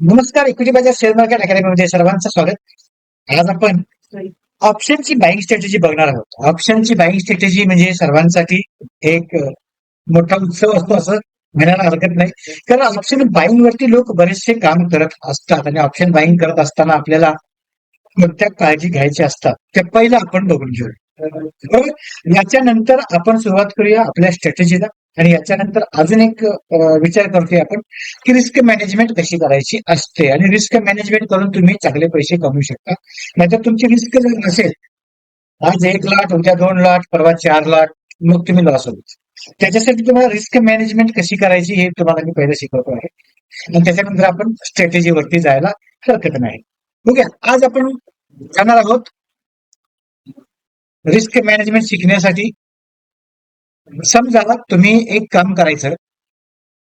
नमस्कार इक्विटी बाजार share market अकॅडमीमध्ये सर्वांचं स्वागत. आज आपण ऑप्शनची बाईंग स्ट्रॅटेजी बघणार आहोत. ऑप्शनची बाईंग स्ट्रॅटेजी म्हणजे सर्वांसाठी एक मोठा उत्सव असतो असं म्हणायला हरकत नाही. कारण ऑप्शन बाईंग वरती लोक बरेचसे काम करत असतात आणि ऑप्शन बाईंग करत असताना आपल्याला कोणत्या काळजी घ्यायची असतात ते पहिलं आपण बघून घेऊ. बरोबर याच्यानंतर आपण सुरुवात करूया आपल्या स्ट्रॅटेजीला आणि याच्यानंतर अजून एक विचार करतोय आपण की रिस्क मॅनेजमेंट कशी करायची असते? आणि रिस्क मॅनेजमेंट करून तुम्ही चांगले पैसे कमवू शकता. नाहीतर तुमची रिस्क जर नसेल आज एक लाट उद्या दोन लाट परवा चार लाट मग तुम्ही लॉस होईल त्याच्यासाठी तुम्हाला रिस्क मॅनेजमेंट कशी करायची हे तुम्हाला मी पहिलं शिकवतो आहे. आणि त्याच्यानंतर आपण स्ट्रॅटेजी वरती जायला हरकत नाही. ओके आज आपण जाणार आहोत रिस्क मॅनेजमेंट शिकण्यासाठी समजा तुम्ही एक काम करायचं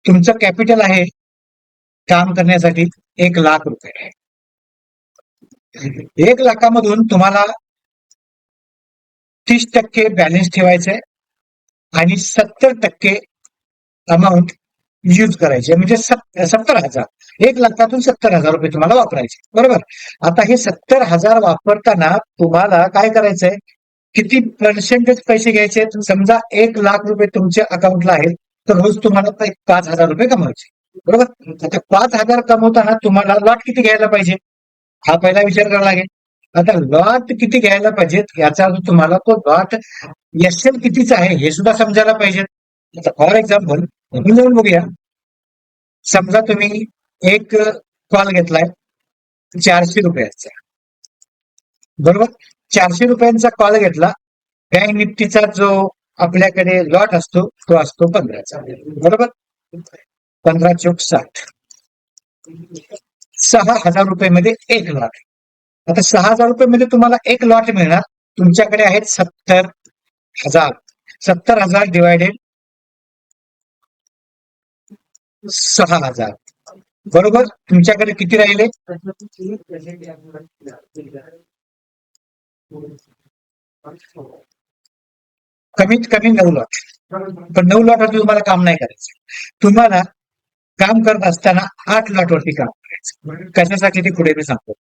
तुमचं कॅपिटल आहे काम करण्यासाठी एक लाख रुपये. एक लाखामधून तुम्हाला तीस टक्के बॅलन्स ठेवायचंय आणि सत्तर टक्के अमाऊंट यूज करायचे म्हणजे सत्तर हजार. एक लाखातून सत्तर हजार रुपये तुम्हाला वापरायचे बरोबर? आता हे सत्तर हजार वापरताना तुम्हाला काय करायचंय? किती पर्सेंटेज पैसे घ्यायचे? समजा एक लाख रुपये तुमच्या अकाउंटला आहेत तर रोज तुम्हाला पाच हजार रुपये कमवायचे. बरोबर? आता पाच हजार कमवताना तुम्हाला लॉट किती घ्यायला पाहिजे? हा पहिला विचार करावा लागेल. आता लॉट किती घ्यायला पाहिजेत याचा अर्थ तुम्हाला तो लॉट एस एल कितीचा आहे हे सुद्धा समजायला पाहिजे. आता फॉर एक्झाम्पल आपण जाऊन बघूया. समजा तुम्ही एक कॉल घेतलाय चारशे रुपयाचा. बरोबर? चारशे रुपयांचा कॉल घेतला. बँक निफ्टीचा जो आपल्याकडे लॉट असतो तो असतो पंधराचा. बरोबर? पंधरा चौक साठ. सहा हजार रुपये मध्ये एक लॉट आता सहा हजार रुपये मध्ये तुम्हाला एक लॉट मिळणार. तुमच्याकडे आहेत सत्तर हजार. सत्तर हजार डिवायडेड सहा हजार. बरोबर? तुमच्याकडे किती राहिले? कमीत कमी नऊ लॉट पण नऊ लॉटवरती तुम्हाला काम नाही करायचं. तुम्हाला काम करत असताना आठ लॉटवरती काम करायचं. कशासाठी ते पुढे मी सांगतो.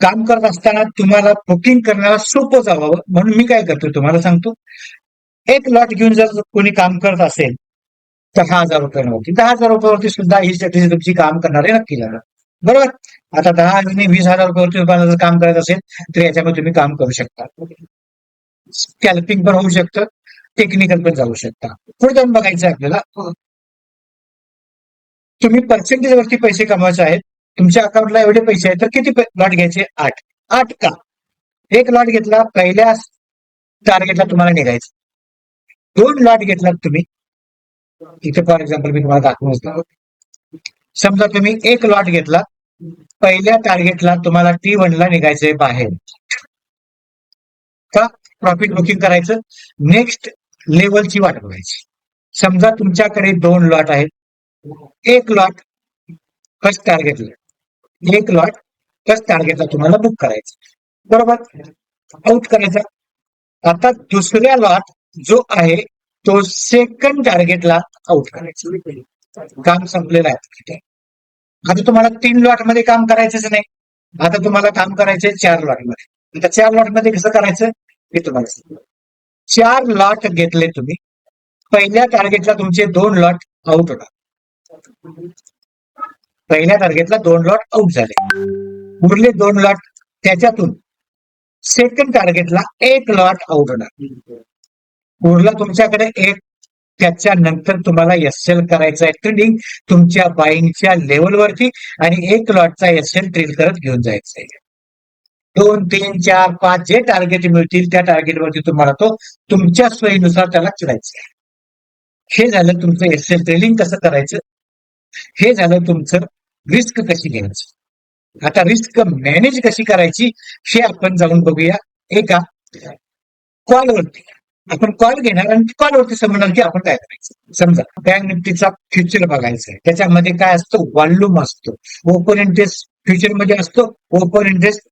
काम करत असताना तुम्हाला बुकिंग करण्याला सोपं जावं म्हणून मी काय करतो तुम्हाला सांगतो. एक लॉट घेऊन जर कोणी काम करत असेल दहा हजार रुपयांवरती. दहा हजार रुपयावरती सुद्धा ही स्ट्रॅटेजी तुमची काम करणारे नक्की जाणार बरोबर? आता दहा आणि वीस हजार रुपयावरती तुम्हाला काम करायचं असेल तर याच्यामध्ये तुम्ही काम करू शकता. स्कॅल्पिंग पण होऊ शकतं टेक्निकल पण जाऊ शकता. पुढे जाऊन बघायचं आपल्याला. तुम्ही पर्सेंटेज वरती पैसे कमवायचे आहेत तुमच्या अकाउंटला एवढे पैसे आहेत तर किती लॉट घ्यायचे? आठ. आठ का? एक लॉट घेतला पहिल्या टार्गेटला तुम्हाला निघायचं. दोन लॉट घेतलात तुम्ही. इथे फॉर एक्झाम्पल मी तुम्हाला दाखवून समजा तुम्ही एक लॉट घेतला पहिल्या टार्गेटला तुम्हाला टी वनला निघायचंय बाहेर. का? प्रॉफिट बुकिंग करायचं. नेक्स्ट लेवलची वाट बघायची. समजा तुमच्याकडे दोन लॉट आहेत. एक लॉट फर्स्ट टार्गेटला एक लॉट फर्स्ट टार्गेटला तुम्हाला बुक करायचं. बरोबर? आउट करायचा. आता दुसऱ्या लॉट जो आहे तो सेकंड टार्गेटला आउट करायचा. काम संपलेलं आहे. आता तुम्हाला तीन लॉटमध्ये काम करायचंच नाही. आता तुम्हाला काम करायचंय चार लॉटमध्ये. आता चार लॉटमध्ये कसं करायचं? हे तुम्हाला सांगतो. चार लॉट घेतले तुम्ही. पहिल्या टार्गेटला तुमचे दोन लॉट आउट होणार. पहिल्या टार्गेटला दोन लॉट आउट झाले. उरले दोन लॉट त्याच्यातून सेकंड टार्गेटला एक लॉट आउट होणार. उरला तुमच्याकडे एक त्याच्यानंतर तुम्हाला एस एल करायचं आहे ट्रेडिंग तुमच्या बाईंगच्या लेवलवरती आणि एक लॉटचा एस एल ट्रेड करत घेऊन जायचं आहे दोन तीन चार पाच जे टार्गेट मिळतील त्या टार्गेटवरती तुम्हाला तो तुमच्या सोयीनुसार त्याला चिडायचं आहे हे झालं तुमचं एस एल ट्रेडिंग कसं करायचं? हे झालं तुमचं रिस्क कशी घ्यायचं? आता रिस्क मॅनेज कशी करायची हे आपण जाऊन बघूया. एका कॉलवरती आपण कॉल घेणार आणि कॉलवरती समजणार की आपण काय करायचं. समजा बँक निफ्टीचा फ्युचर बघायचा आहे. त्याच्यामध्ये काय असतो? वॉल्यूम असतो. ओपन इंटरेस्ट फ्युचरमध्ये असतो. ओपन इंटरेस्ट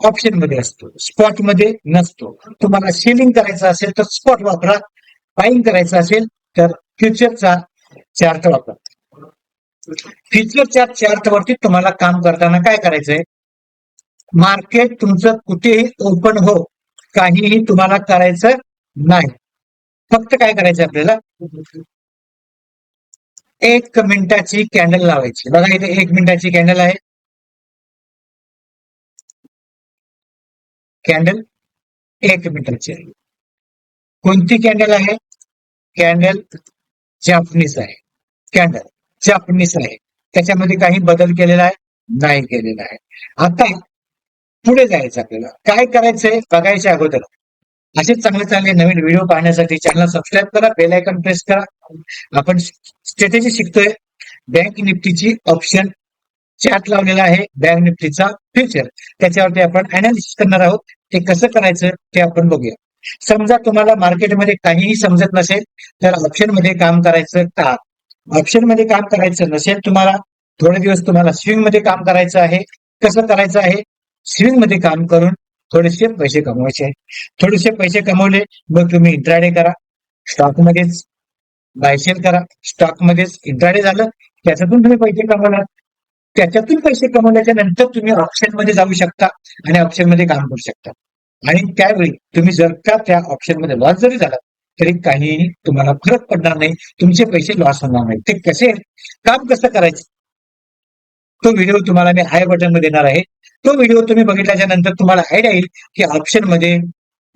ऑप्शनमध्ये असतो. स्पॉटमध्ये नसतो. तुम्हाला सेलिंग करायचं असेल तर स्पॉट वापरा. बाईंग करायचं असेल तर फ्युचरचा चार्ट वापरा. फ्युचरच्या चार्टवरती तुम्हाला काम करताना काय करायचंय? मार्केट तुमचं कुठेही ओपन हो. काहीही तुम्हाला करायचं नाही. फक्त काय करायचं आपल्याला? एक मिनिटाची कॅन्डल लावायची. बघा इथे एक मिनिटाची कॅन्डल आहे. कॅन्डल एक मिनिटाची आहे. कोणती कॅन्डल आहे? कॅन्डल जॅपनीज आहे. कॅन्डल जॅपनीज आहे. त्याच्यामध्ये काही बदल केलेला आहे? नाही केलेला आहे. आता पुढे जायचं आपल्याला. काय करायचंय? बघायच्या अगोदर. असे चांगले चांगले नवीन व्हिडिओ पाहण्यासाठी चॅनल सबस्क्राईब करा बेल आयकॉन प्रेस करा. आपण स्ट्रॅटेजी शिकतोय. बँक निफ्टीची ऑप्शन चार्ट लावलेला आहे. बँक निफ्टीचा फ्युचर त्याच्यावरती आपण अनालिसिस करणार आहोत. ते कसं करायचं ते आपण बघूया. समजा तुम्हाला मार्केटमध्ये काहीही समजत नसेल तर ऑप्शनमध्ये काम करायचं का? ऑप्शनमध्ये काम करायचं नसेल तुम्हाला थोडे दिवस तुम्हाला स्विंगमध्ये काम करायचं आहे. कसं करायचं आहे? स्विंगमध्ये काम करून थोडेसे पैसे कमवायचे थोडेसे पैसे कमवले मग तुम्ही इंट्राडे करा. स्टॉक मध्येच बायसेल करा. स्टॉक मध्येच इंट्राडे झालं त्याच्यातून तुम्ही पैसे कमवणार. त्याच्यातून पैसे कमवल्याच्या नंतर तुम्ही ऑप्शनमध्ये जाऊ शकता आणि ऑप्शनमध्ये काम करू शकता. आणि त्यावेळी तुम्ही जर का त्या ऑप्शनमध्ये लॉस जरी झाला तरी काही तुम्हाला फरक पडणार नाही. तुमचे पैसे लॉस होणार नाही. ते कसे काम कसं करायचं? तो व्हिडिओ तुम्हाला मी हाय बटनमध्ये देणार आहे. तो व्हिडिओ तुम्ही बघितल्याच्या नंतर तुम्हाला आयडिया येईल की ऑप्शनमध्ये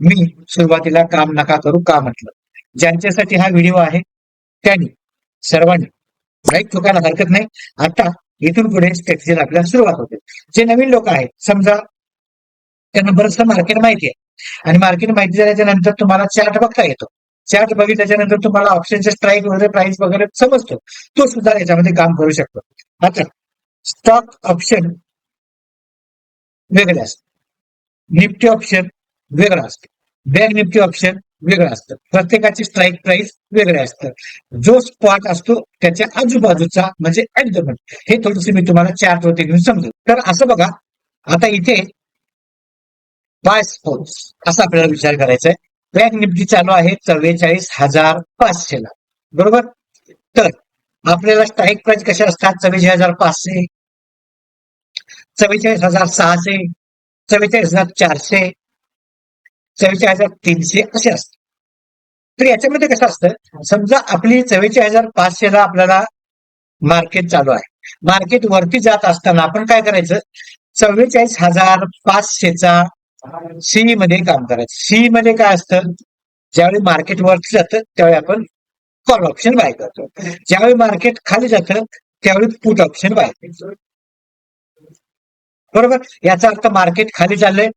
मी सुरुवातीला काम नका करू का म्हटलं. ज्यांच्यासाठी हा व्हिडिओ आहे त्यांनी सर्वांनी लाईक ठोकायला हरकत नाही. आता इथून पुढे स्ट्रॅटेजीला आपल्याला सुरुवात होते. जे नवीन लोक आहेत समजा त्यांना बरंचसं मार्केट माहिती आहे. आणि मार्केट माहिती झाल्याच्यानंतर तुम्हाला चार्ट बघता येतो. चार्ट बघितल्याच्या नंतर तुम्हाला ऑप्शनचे स्ट्राईक वगैरे प्राइस वगैरे समजतो. तो सुद्धा याच्यामध्ये काम करू शकतो. आता स्टॉक ऑप्शन वेगळे असत. निफ्टी ऑप्शन वेगळं असतं. बँक निफ्टी ऑप्शन वेगळं असतं. प्रत्येकाची स्ट्राईक प्राइस वेगळे असतं. जो स्पॉट असतो त्याच्या आजूबाजूचा म्हणजे ऍडजमेंट हे थोडस मी तुम्हाला चार्ट वरती घेऊन समजू. तर असं बघा आता इथे बाय स्पोर्ट्स असा आपल्याला विचार करायचा आहे. बँक निफ्टी चालू आहे चव्वेचाळीस हजार पाचशे ला बरोबर? तर आपल्याला स्ट्राईक प्राइस कशा असतात? चव्वेचाळीस हजार पाचशे. चव्वेचाळीस हजार सहाशे. चव्वेचाळीस हजार चारशे. चव्वेचाळीस हजार तीनशे असे असतात. तर याच्यामध्ये कसं असतं? समजा आपली चव्वेचाळीस हजार पाचशे ला आपल्याला मार्केट चालू आहे. मार्केट वरती जात असताना आपण काय करायचं? चव्वेचाळीस हजार पाचशेचा सी मध्ये काम करायचं. सी मध्ये काय असतं? ज्यावेळी मार्केट वरती जातं त्यावेळी आपण कॉल ऑप्शन बाय करतो ज्यावेळी मार्केट खाली जातं त्यावेळी पुट ऑप्शन बाय करतो बरोबर? याचा अर्थ मार्केट खाली चाललंय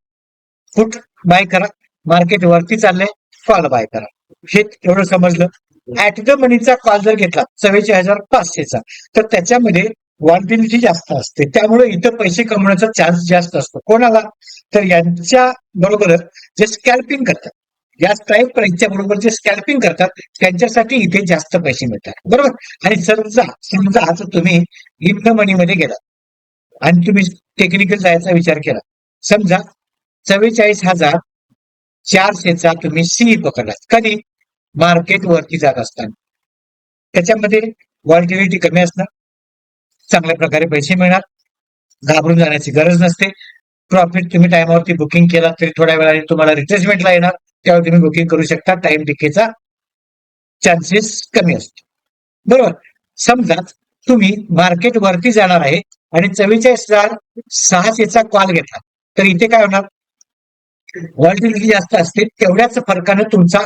पुट बाय करा. मार्केट वरती चाललंय कॉल बाय करा. हे एवढं समजलं. ऍट द मनीचा कॉल जर घेतला चव्वेचाळीस हजार पाचशेचा तर त्याच्यामध्ये वॉल्टिलिटी जास्त असते त्यामुळे इथं पैसे कमवण्याचा चान्स जास्त असतो. कोणाला? तर यांच्या बरोबरच जे स्कॅल्पिंग करतात. या स्ट्राईक प्राईसच्या बरोबर जे स्कॅल्पिंग करतात त्यांच्यासाठी इथे जास्त पैसे मिळतात. बरोबर? आणि समजा समजा आता तुम्ही इन द मनीमध्ये गेलात. आणि तुम्ही टेक्निकल जायचा विचार केला. समजा चव्वेचाळीस हजार चारशेचा तुम्ही सी पकडलात. कधी मार्केट वरती जात असताना. त्याच्यामध्ये व्हॉल्टिलिटी कमी असणार. चांगल्या प्रकारे पैसे मिळणार. घाबरून जाण्याची गरज नसते. प्रॉफिट तुम्ही टायमावरती बुकिंग केला तरी थोड्या वेळाने तुम्हाला रिप्लेसमेंटला येणार. त्यावर तुम्ही बुकिंग करू शकता. टाइम डिकेचा चान्सेस कमी असतो. बरोबर? समजा तुम्ही मार्केट वरती जाणार आहे आणि चव्वेचाळीस हजार सहाशेचा कॉल घेतला. तर इथे काय होणार? व्हॉल्टिलिटी जास्त असते तेवढ्याच फरकानं तुमचा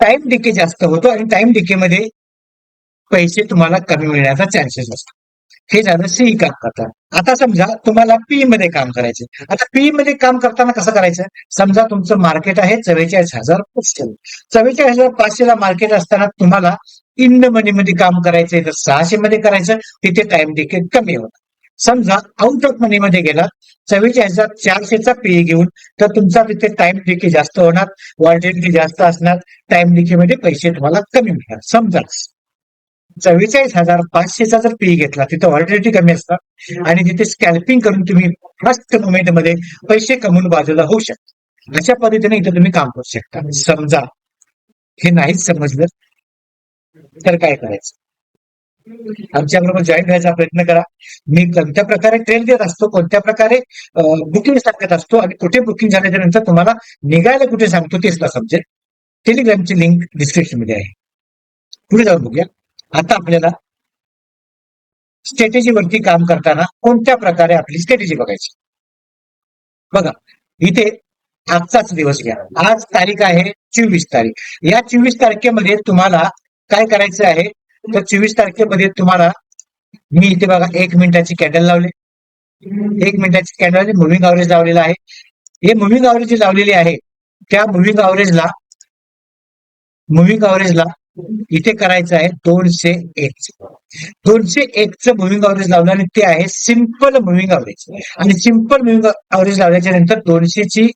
टाइम डिके जास्त होतो आणि टाइम डिकेमध्ये पैसे तुम्हाला कमी मिळण्याचा चान्सेस असतो हे झालं सी काम करतात आता समजा तुम्हाला पी मध्ये काम करायचे आता पी मध्ये काम करताना कसं करायचं? समजा तुमचं मार्केट आहे चव्वेचाळीस हजार पाचशे चव्वेचाळीस हजार पाचशेला मार्केट असताना तुम्हाला इन मनी मध्ये काम करायचंय तर सहाशे मध्ये करायचं तिथे टाइम देखील कमी होणार. समजा आउट ऑफ मनी मध्ये गेला चव्वेचाळीस हजार चारशेचा पी घेऊन तर तुमचा तिथे टाइम डिके जास्त होणार व्हॉल्टिलिटी जास्त असणार टाइम डिके मध्ये पैसे तुम्हाला कमी मिळणार. समजा चव्वेचाळीस हजार पाचशेचा जर पी घेतला तिथं व्हॉल्टिलिटी कमी असतात आणि तिथे स्कॅल्पिंग करून तुम्ही फर्स्ट मुवमेंटमध्ये पैसे कमवून बाजूला होऊ शकता. अशा पद्धतीने इथं तुम्ही काम करू शकता. समजा हे नाहीच समजलं तर काय करायचं? आमच्या बरोबर जॉईन व्हायचा प्रयत्न करा. मी कोणत्या प्रकारे ट्रेन देत असतो कोणत्या प्रकारे बुकिंग सांगत असतो आणि कुठे बुकिंग झाल्याच्यानंतर तुम्हाला निघायला कुठे सांगतो तेच तुला समजेल. टेलिग्रामची लिंक डिस्क्रिप्शनमध्ये आहे. पुढे जाऊन बघूया. आता आपल्याला स्ट्रॅटेजी वरती काम करताना कोणत्या प्रकारे आपली स्ट्रॅटेजी बघायची? बघा इथे आजचाच दिवस घ्या. आज तारीख आहे चोवीस तारीख. या चोवीस तारखेमध्ये तुम्हाला काय करायचं आहे? तर चोवीस तारखेमध्ये तुम्हाला मी इथे बघा एक मिनिटाची कॅन्डल लावले. एक मिनिटाची कॅन्डल मुव्हिंग अवरेज लावलेला आहे. हे मुव्हिंग अवरेज जे आहे त्या मुव्हिंग अवरेजला मुव्हिंग अवरेजला इथे करायचं आहे दोनशे एक दोनशे एकचं मुव्हिंग अवरेज लावलं आणि ते आहे सिंपल मुव्हिंग अवरेज आणि सिंपल मुव्हिंग अवरेज लावल्याच्या नंतर दोनशेची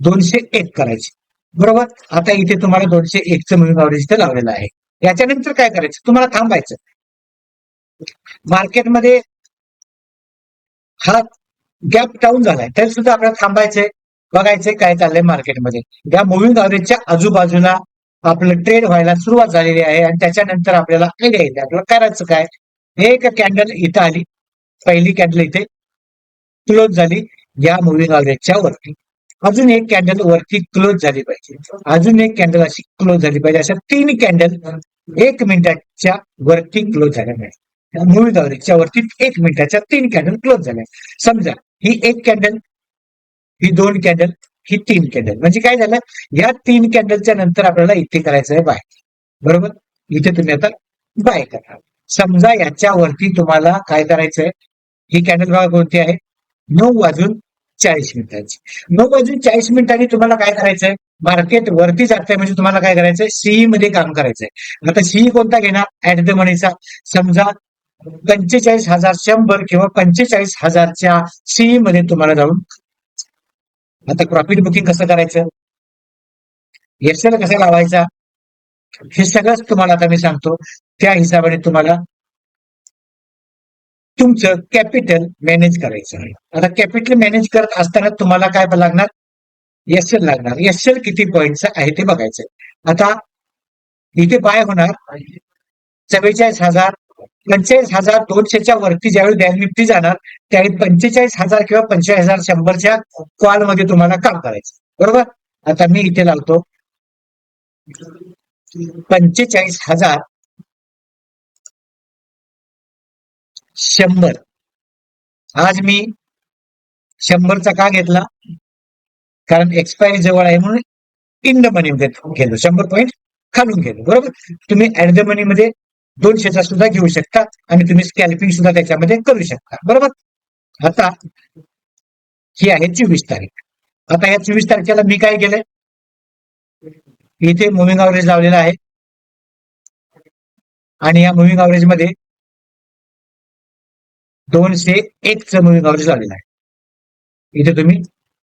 दोनशे एक करायची. बरोबर? आता इथे तुम्हाला दोनशे एकचं मुव्हिंग अवरेज इथे लावलेलं आहे. याच्यानंतर काय करायचं? तुम्हाला थांबायचं. मार्केटमध्ये हा गॅप डाऊन झालाय. तरी सुद्धा आपल्याला थांबायचंय. बघायचंय काय चाललंय मार्केटमध्ये. या मुव्हिंग अवरेजच्या आजूबाजूला आपलं ट्रेड व्हायला सुरुवात झालेली आहे आणि त्याच्यानंतर आपल्याला आयडिया येते. आपल्याला करायचं काय? एक कॅन्डल इथं आली. पहिली कॅन्डल इथे क्लोज झाली. या मुव्हिंग अवरेजच्या वरती. अजून एक कॅन्डल वरती क्लोज झाली पाहिजे. अजून एक कॅन्डल अशी क्लोज झाली पाहिजे. अशा तीन कॅन्डल एक मिनिटाच्या वरती क्लोज झाल्या पाहिजे मुव्हिंग अवरेजच्या वरती एक मिनिटाच्या तीन कॅन्डल क्लोज झाल्या समजा ही एक कॅन्डल ही दोन कॅन्डल ही तीन कॅन्डल म्हणजे काय झालं? या तीन कॅन्डलच्या नंतर आपल्याला इथे करायचं आहे बाय बरोबर? इथे तुम्ही आता बाय करा. समजा याच्यावरती तुम्हाला काय करायचंय? ही कॅन्डल बघा कोणती आहे? नऊ वाजून चाळीस मिनिटांची. नऊ वाजून चाळीस मिनिटांनी तुम्हाला काय करायचंय? मार्केट वरती जाते म्हणजे तुम्हाला काय करायचंय? सीई मध्ये काम करायचंय. आता सीई कोणता घेणार? ऍट द मनीचा समजा पंचेचाळीस हजार शंभर किंवा पंचेचाळीस हजारच्या सीई मध्ये तुम्हाला जाऊन आता प्रॉफिट बुकिंग कसं करायचं? एफसेल कसा लावायचा? हे सगळंच तुम्हाला आता मी सांगतो. त्या हिशोबाने तुम्हाला तुमचं कॅपिटल मॅनेज करायचं आहे. आता कॅपिटल मॅनेज करत असताना तुम्हाला काय लागणार? एसएल लागणार. एसएल किती पॉईंटचं आहे ते बघायचं आता इथे बाय होणार. चव्वेचाळीस हजार. पंचेचाळीस हजार दोनशेच्या वरती ज्यावेळी बँक निफ्टी जाणार त्यावेळी पंचेचाळीस हजार किंवा पंचेचाळीस हजार शंभरच्या कॉलमध्ये तुम्हाला काम करायचं. बरोबर? आता मी इथे लावतो. पंचेचाळीस हजार शंभर. आज मी शंभरचा का घेतला? कारण एक्सपायरी जवळ आहे म्हणून इन द मनी गेलो शंभर पॉईंट खालून गेलो बरोबर? तुम्ही ऍट द मनी मध्ये दोनशेचा सुद्धा घेऊ शकता आणि तुम्ही स्कॅल्पिंग सुद्धा त्याच्यामध्ये करू शकता. बरोबर? आता ही आहे चोवीस तारीख. आता या चोवीस तारखेला मी काय केलंय? इथे मुव्हिंग अवरेज लावलेला आहे. आणि या मुव्हिंग अवरेजमध्ये दोनशे एकचं मुव्हिंग अवरेज लावलेलं आहे. इथे तुम्ही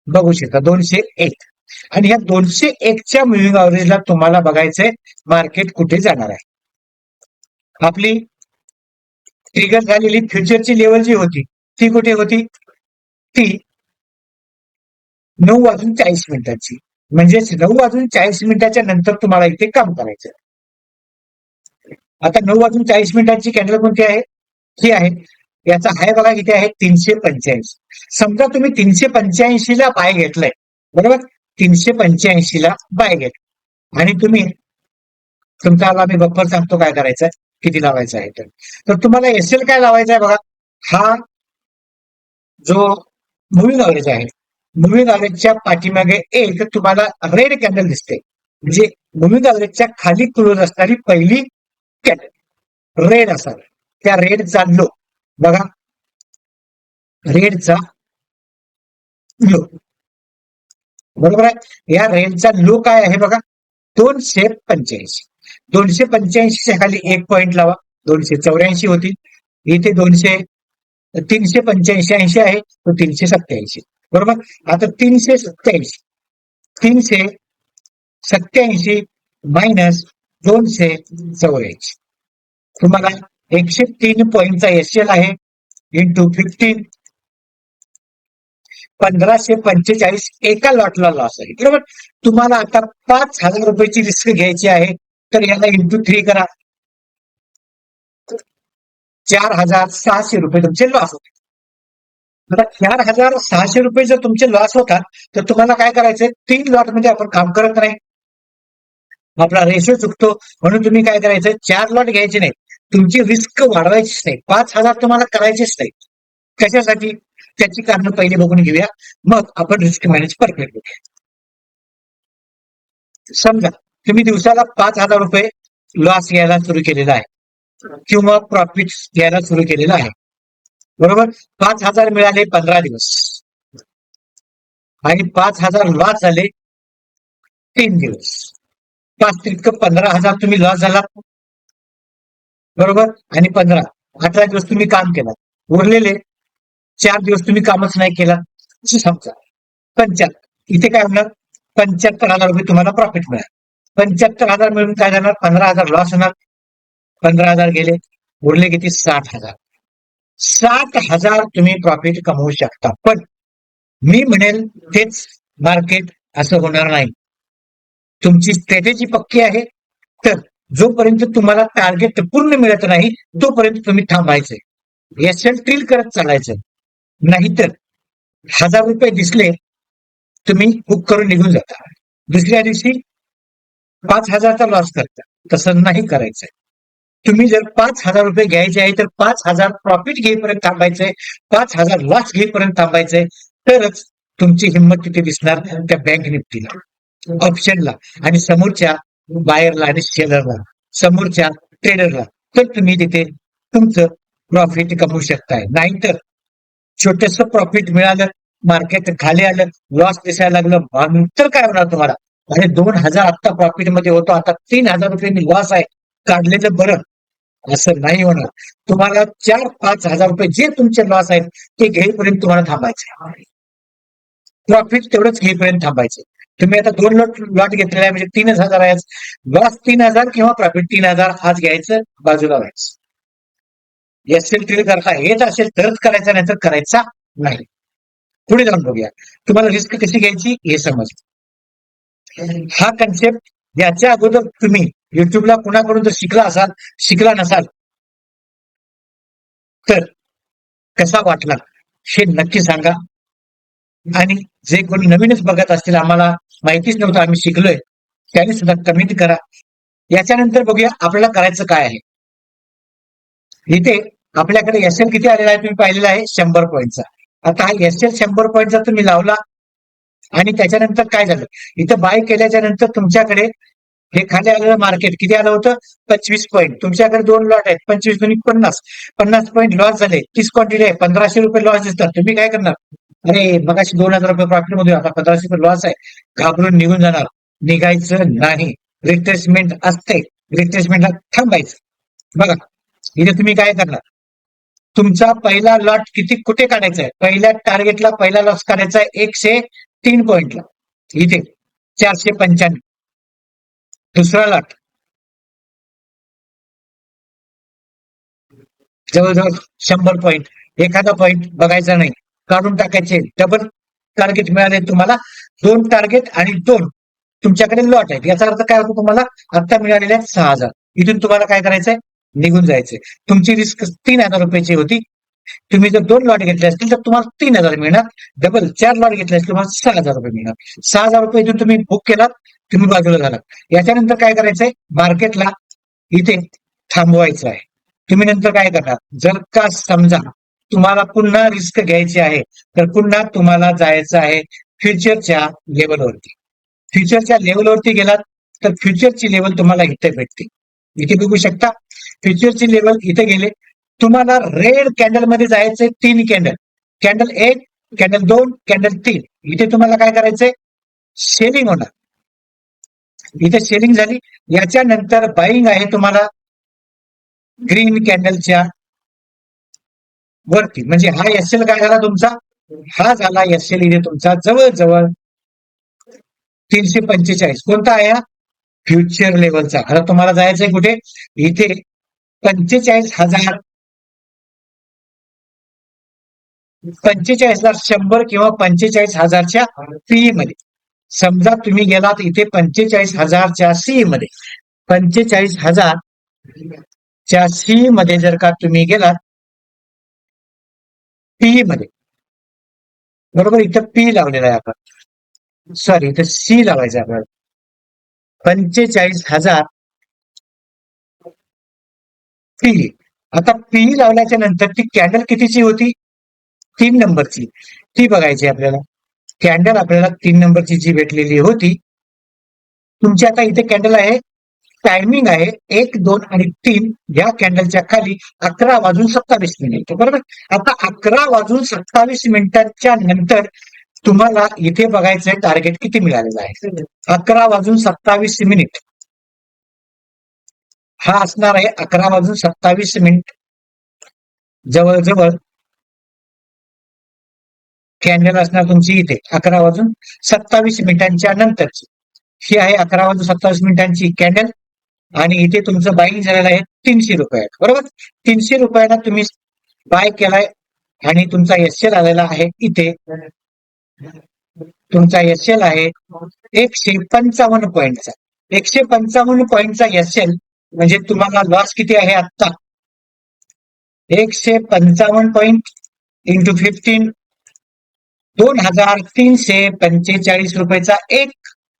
बघू शकता दोनशे एक. आणि या दोनशे एकच्या मुव्हिंग अवरेजला तुम्हाला बघायचंय मार्केट कुठे जाणार आहे. आपली ट्रिगर झालेली फ्युचरची लेवल जी होती ती कुठे होती? ती नऊ वाजून चाळीस मिनिटाची. म्हणजेच नऊ वाजून चाळीस मिनिटाच्या नंतर तुम्हाला इथे काम करायचं आता नऊ वाजून चाळीस मिनिटांची कॅन्डल कोणती आहे? ही आहे. याचा हाय बघा किती आहे? तीनशे पंच्याऐंशी. समजा तुम्ही तीनशे पंच्याऐंशी ला बाय घेतलाय. बरोबर? तीनशे पंच्याऐंशी ला बाय घेत आणि तुम्ही तुमचा मी बफर सांगतो काय करायचं किती लावायचं आहे तर? तर तुम्हाला एसएल काय लावायचा आहे बघा? हा जो मुव्हिंग अवरेज आहे. मुव्हिंग अवरेजच्या पाठीमागे एक तुम्हाला रेड कॅन्डल दिसते. म्हणजे मुव्हिंग अवरेजच्या खाली क्लोज असणारी पहिली कॅन्डल रेड असावी त्या रेडचा लो बघा. रेडचा लो बरोबर आहे? या रेडचा लो काय आहे बघा? दोनशे पंच्याऐंशी. दोनशे पंच्याऐंशीच्या खाली एक पॉईंट लावा. दोनशे चौऱ्याऐंशी होती इथे दोनशे तीनशे पंच्याऐंशी ऐंशी आहे तो तीनशे सत्याऐंशी बरोबर? आता तीनशे सत्याऐंशी तीनशे सत्याऐंशी मायनस दोनशे चौऱ्याऐंशी. तुम्हाला एकशे तीन पॉईंटचा एसएल आहे इंटू फिफ्टीन पंधराशे पंचेचाळीस एका लॉटला लॉस आहे. बरोबर? तुम्हाला आता पाच हजार रुपयाची रिस्क घ्यायची आहे. तर याला इंटू थ्री करा. चार हजार सहाशे रुपये तुमचे लॉस होते. आता चार हजार सहाशे रुपये जर तुमचे लॉस होतात तर तुम्हाला काय करायचंय? तीन लॉटमध्ये आपण काम करत नाही. आपला रेशो चुकतो म्हणून तुम्ही काय करायचं चार लॉट घ्यायचे नाही तुमची रिस्क वाढवायचीच नाही. पाच हजार तुम्हाला करायचेच नाही कशासाठी? त्याची कारण पहिले बघून घेऊया. मग आपण रिस्क मॅनेज परफेक्ट बघूया. समजा तुम्ही दिवसाला पाच हजार रुपये लॉस घ्यायला सुरू केलेला आहे. किंवा प्रॉफिट घ्यायला सुरू केलेला आहे. बरोबर? पाच हजार मिळाले पंधरा दिवस. आणि पाच हजार लॉस झाले तीन दिवस. पाच तितकं पंधरा हजार तुम्ही लॉस झाला. बरोबर? आणि पंधरा. अठरा दिवस तुम्ही काम केलं. उरलेले चार दिवस तुम्ही कामच नाही केला. समजा. पंच्याहत्तर. इथे काय होणार? पंच्याहत्तर हजार रुपये तुम्हाला प्रॉफिट मिळाला. पंच्याहत्तर हजार मिळून काय जाणार? पंधरा हजार लॉस होणार. पंधरा हजार गेले उरले किती? साठ हजार. साठ हजार तुम्ही प्रॉफिट कमवू शकता. पण मी म्हणेल तेच मार्केट असं होणार नाही. तुमची स्ट्रॅटेजी पक्की आहे. तर जोपर्यंत तुम्हाला टार्गेट पूर्ण मिळत नाही तोपर्यंत तुम्ही थांबायचंय एस ट्रील करत चालायचं नाहीतर हजार रुपये दिसले तुम्ही बुक करून निघून जाता. दुसऱ्या दिवशी पाच हजारचा लॉस करता तसं नाही करायचंय. तुम्ही जर पाच हजार रुपये घ्यायचे आहे तर पाच हजार प्रॉफिट घेईपर्यंत थांबायचंय. पाच हजार लॉस घेईपर्यंत थांबायचंय. तरच तुमची हिंमत तिथे दिसणार त्या बँक निफ्टीला. ऑप्शनला आणि समोरच्या बायरला आणि सेलरला समोरच्या ट्रेडरला तर तुम्ही तिथे तुमचं प्रॉफिट कमवू शकताय. नाहीतर छोटस प्रॉफिट मिळालं मार्केट खाली आलं लॉस दिसायला लागलं नंतर काय होणार तुम्हाला? अरे दोन हजार आत्ता प्रॉफिटमध्ये होतो. आता तीन हजार रुपये मी लॉस आहे. काढलेलं बरं. असं नाही होणार. तुम्हाला चार पाच हजार रुपये जे तुमचे लॉस आहेत ते घेईपर्यंत तुम्हाला थांबायचे प्रॉफिट तेवढंच घेईपर्यंत थांबायचे तुम्ही आता दोन लॉट लॉट घेतलेला आहे म्हणजे तीनच हजार आहे लॉस तीन हजार किंवा प्रॉफिट तीन हजार आज घ्यायचं बाजूला व्हायचं. एस एल करता येत असेल तरच करायचा नाही तर करायचा नाही. पुढे जाऊन बघूया. तुम्हाला रिस्क कशी घ्यायची हे समजलं. हा कन्सेप्ट याच्या अगोदर तुम्ही युट्यूबला कुणाकडून जर शिकला असाल शिकला नसाल तर कसा वाटला हे नक्की सांगा. आणि जे कोणी नवीनच बघत असतील आम्हाला माहितीच नव्हतं आम्ही शिकलोय त्याने सुद्धा कमेंट करा. याच्यानंतर बघूया आपल्याला करायचं काय आहे. इथे आपल्याकडे एस एल किती आलेला आहे तुम्ही पाहिलेला आहे शंभर पॉईंटचा आता हा एस एल शंभर पॉईंटचा तुम्ही लावला आणि त्याच्यानंतर काय झालं? इथं बाय केल्याच्यानंतर तुमच्याकडे हे खाली आलेलं मार्केट किती आलं होतं? पंचवीस पॉईंट तुमच्याकडे दोन लॉट आहेत. पंचवीस दोन्ही पन्नास. पन्नास पॉईंट लॉस झाले. तीस क्वांटिटी आहे. पंधराशे रुपये लॉस दिसतात. तुम्ही काय करणार? अरे मगाशी दोन हजार रुपये प्रॉफिटमध्ये आता पंधराशे रुपये लॉस आहे. घाबरून निघून जाणार. निघायचं नाही. रिप्लेसमेंट असते. रिप्लेसमेंटला थांबायचं. बघा इथे तुम्ही काय करणार? तुमचा पहिला लॉट किती कुठे काढायचा आहे? पहिल्या टार्गेटला पहिला लॉस काढायचा आहे एकशे तीन पॉइंटला इथे चारशे पंच्याण्णव. दुसरा लॉट. जवळजवळ शंभर पॉइंट एखादा पॉइंट बघायचा नाही. काढून टाकायचे. डबल टार्गेट मिळाले तुम्हाला. दोन टार्गेट आणि दोन तुमच्याकडे लॉट आहेत. याचा अर्थ काय होतो तुम्हाला? आता मिळालेले आहेत सहा हजार. इथून तुम्हाला काय करायचंय? निघून जायचंय. तुमची रिस्क तीन हजार रुपयाची होती. तुम्ही जर दोन लॉट घेतले असतील तर तुम्हाला तीन हजार मिळणार. डबल चार लॉट घेतले असतील तुम्हाला सहा हजार रुपये मिळणार. सहा हजार रुपये इथून तुम्ही बुक केलात तुम्ही बाजूला झालात. याच्यानंतर काय करायचंय? मार्केटला इथे थांबवायचं आहे. तुम्ही नंतर काय करणार? जर का समजा तुम्हाला पुन्हा रिस्क घ्यायची आहे तर पुन्हा तुम्हाला जायचं आहे फ्युचरच्या लेवलवरती फ्युचरच्या लेवलवरती गेलात तर फ्युचरची लेवल तुम्हाला इथे भेटते. इथे बघू शकता फ्युचरची लेवल इथे गेले तुम्हाला रेड कॅन्डलमध्ये जायचंय तीन कॅन्डल कॅन्डल एक कॅन्डल दोन कॅन्डल तीन. इथे तुम्हाला काय करायचंय? सेलिंग होणार. इथे सेलिंग झाली. याच्यानंतर बाईंग आहे तुम्हाला ग्रीन कॅन्डलच्या वरती. म्हणजे हा एस एल काय झाला तुमचा? हा झाला एस एल इथे तुमचा जवळजवळ तीनशे पंचेचाळीस. कोणता आहे हा? फ्युचर लेवलचा आता तुम्हाला जायचंय कुठे? इथे पंचेचाळीस हजार पंचेचाळीस हजार शंभर किंवा पंचेचाळीस हजारच्या पीई मध्ये. समजा तुम्ही गेलात इथे पंचेचाळीस हजारच्या सीई मध्ये. पंचेचाळीस हजार च्या सी मध्ये जर का तुम्ही गेलात पी मध्ये. बरोबर? इथं पी लावलेला आहे आपण. सॉरी इथं सी लावायचं आपल्याला. पंचेचाळीस हजार पी आता पी लावल्याच्या नंतर ती कॅन्डल कितीची होती? तीन नंबरची. ती बघायची आपल्याला. कॅन्डल आपल्याला तीन नंबरची जी भेटलेली होती तुमची आता इथे कॅन्डल आहे. टायमिंग आहे एक दोन आणि तीन या कॅन्डलच्या खाली अकरा वाजून सत्तावीस मिनिट बरोबर? आता अकरा वाजून सत्तावीस मिनिटांच्या नंतर तुम्हाला इथे बघायचंय टार्गेट किती मिळालेलं आहे. अकरा वाजून सत्तावीस मिनिट हा असणार आहे अकरा वाजून सत्तावीस मिनिट जवळजवळ कॅन्डल असणार तुमची इथे अकरा वाजून सत्तावीस मिनिटांच्या नंतरची. ही आहे अकरा वाजून सत्तावीस मिनिटांची कॅन्डल. आणि इथे तुमचं बाईंग झालेलं आहे तीनशे रुपये बरोबर? तीनशे रुपयाला तुम्ही बाय केलाय आणि तुमचा एसएल आलेला आहे इथे. तुमचा एसएल आहे एकशे पंचावन्न पॉईंटचा एकशे पंचावन्न पॉईंटचा एसएल म्हणजे तुम्हाला लॉस किती आहे आत्ता? एकशे पंचावन्न पॉईंट इंटू फिफ्टीन दोन हजार तीनशे पंचेचाळीस रुपयाचा एक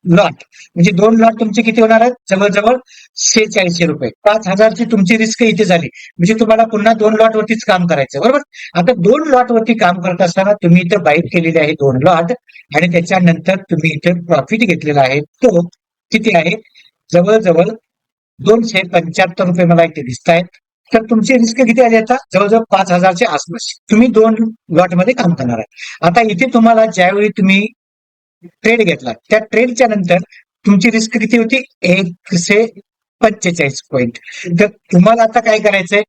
लॉट म्हणजे दोन लॉट तुमचे किती होणार आहेत? जवळजवळ शेहेचाळीसशे रुपये. पाच हजारची तुमची रिस्क इथे झाली. म्हणजे तुम्हाला पुन्हा दोन लॉट वरतीच काम करायचं बरोबर? आता दोन लॉट वरती काम करत असताना तुम्ही इथं बाईक केलेले आहे दोन लॉट आणि त्याच्यानंतर तुम्ही इथे प्रॉफिट घेतलेला आहे. तो किती आहे? जवळजवळ दोनशे पंच्याहत्तर रुपये मला इथे दिसत आहेत तर तुमची रिस्क किती आली आता? जवळजवळ पाच हजारच्या आसपास. तुम्ही दोन लॉटमध्ये काम करणार आहे आता इथे तुम्हाला ज्यावेळी तुम्ही ट्रेड घेतला त्या ट्रेडच्या नंतर तुमची रिस्क किती होती? एकशे पंचेचाळीस पॉईंट तर तुम्हाला आता काय करायचंय?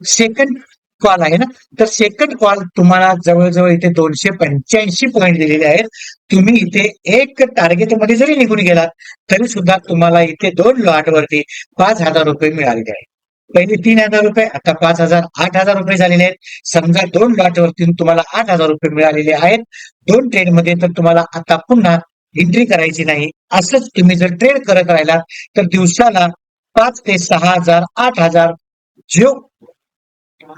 सेकंड कॉल आहे ना? तर सेकंड कॉल तुम्हाला जवळजवळ इथे दोनशे पंच्याऐंशी पॉईंट दिलेले आहेत. तुम्ही इथे एक टार्गेटमध्ये जरी निघून गेलात तरी सुद्धा तुम्हाला इथे दोन लॉट वरती पाच हजार रुपये मिळालेले आहेत. पहिले तीन हजार रुपये आता पाच हजार आठ हजार रुपये झालेले आहेत. समजा दोन लॉटवरती तुम्हाला आठ हजार रुपये मिळालेले आहेत. दोन ट्रेडमध्ये तर तुम्हाला आता पुन्हा एंट्री करायची नाही. असंच तुम्ही जर ट्रेड करत राहिलात तर दिवसाला पाच ते सहा हजार आठ हजार जो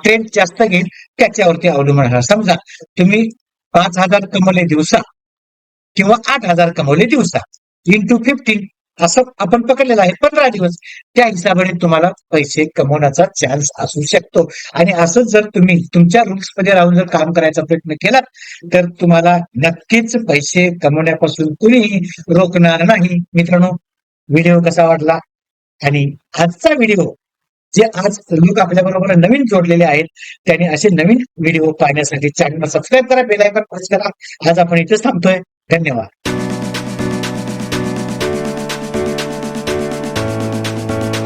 ट्रेड जास्त घेईल त्याच्यावरती अवलंबून राहणार. समजा तुम्ही पाच हजार कमवले दिवसा किंवा आठ हजार कमवले दिवसा इंटू फिफ्टीन असं आपण पकडलेलं आहे. पंधरा दिवस त्या हिशोबाने तुम्हाला पैसे कमवण्याचा चान्स असू शकतो. आणि असं जर तुम्ही तुमच्या रुल्समध्ये राहून जर काम करायचा प्रयत्न केला तर तुम्हाला नक्कीच पैसे कमवण्यापासून कुणीही रोखणार नाही. मित्रांनो व्हिडिओ कसा वाटला? आणि आजचा व्हिडिओ जे आज लोक आपल्या बरोबर नवीन जोडलेले आहेत त्यांनी असे नवीन व्हिडिओ पाहण्यासाठी चॅनल सबस्क्राईब करा बेल आयकॉन प्रेस करा. आज आपण इथेच थांबतोय. धन्यवाद.